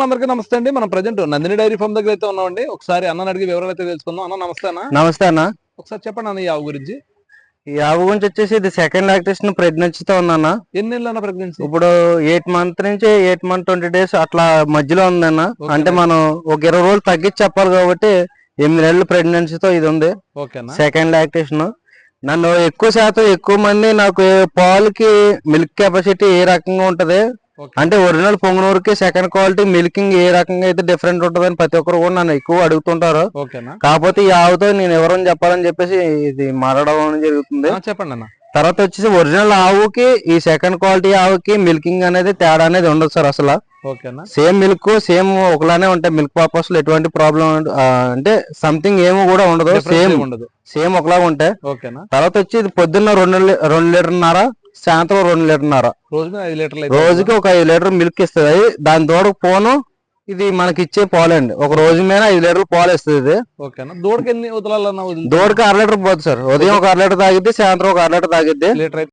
వాళ్ళందరికీ నమస్తే అండి. మనం ప్రజెంట్ నందిని డైరీ ఫామ్ దగ్గర అయితే ఉన్నామండి. ఒకసారి అన్న అడిగి వివరాలు అయితే తెలుసుకుందాం. అన్న నమస్తే అన్న. నమస్తే అన్న. ఒకసారి చెప్పండి అన్న ఈ ఆవు గురించి. ఈ ఆవు గురించి వచ్చేసి ఇది సెకండ్ లాక్టేషన్ ప్రెగ్నెన్సీతో ఉందన్న ఎన్ని నెలలు అన్న ప్రెగ్నెన్సీ ఇప్పుడు ఎయిట్ మంత్ నుంచి ఎయిట్ మంత్ ట్వంటీ డేస్ అట్లా మధ్యలో ఉందన్న Okay. అంటే మనం ఒక ఇరవై రోజులు తగ్గించి చెప్పాలి కాబట్టి ఎనిమిది నెలలు ప్రెగ్నెన్సీతో ఇది ఉంది. సెకండ్ లాక్టేషన్ నన్ను ఎక్కువ శాతం ఎక్కువ మంది నాకు పాలకి మిల్క్ కెపాసిటీ ఏ రకంగా ఉంటది? అంటే ఒరిజినల్ పొంగనూరుకి సెకండ్ క్వాలిటీ మిల్కింగ్ ఏ రకంగా అయితే డిఫరెంట్ ఉంటదని ప్రతి ఒక్కరు కూడా నన్ను ఎక్కువ అడుగుతుంటారు. ఓకేనా? కాకపోతే ఈ ఆవుతో నేను ఎవరని చెప్పాలని చెప్పేసి ఇది మాట్లాడడం జరుగుతుంది. చెప్పండి అన్న. తర్వాత వచ్చేసి ఒరిజినల్ ఆవుకి ఈ సెకండ్ క్వాలిటీ ఆవుకి మిల్కింగ్ అనేది తేడా అనేది ఉండదు సార్ అసలు. సేమ్ మిల్క్ సేమ్ ఒకలానే ఉంటాయి. మిల్క్ పర్పస్లో ఎటువంటి ప్రాబ్లం అంటే సంథింగ్ ఏమో కూడా ఉండదు. సేమ్ ఉండదు. సేమ్ ఒకలాగా ఉంటాయి. తర్వాత వచ్చి ఇది పొద్దున్న రెండు రెండు లీటర్న్నర సాయంత్రం రెండు లీటర్న్నర. అయితే రోజుకి ఒక ఐదు లీటర్ మిల్క్ ఇస్తుంది. దాని తోడకు పోను ఇది మనకి ఇచ్చే పాలండి. ఒక రోజు మీద ఐదు లీటర్లు పాలు ఇస్తుంది ఇది. దూడకి ఎన్ని దూడకి అర లీటర్ పోతుంది సార్. ఉదయం ఒక అర లీటర్ తాగిద్ది సాయంత్రం ఒక అర లీటర్ తాగిద్ది. లీటర్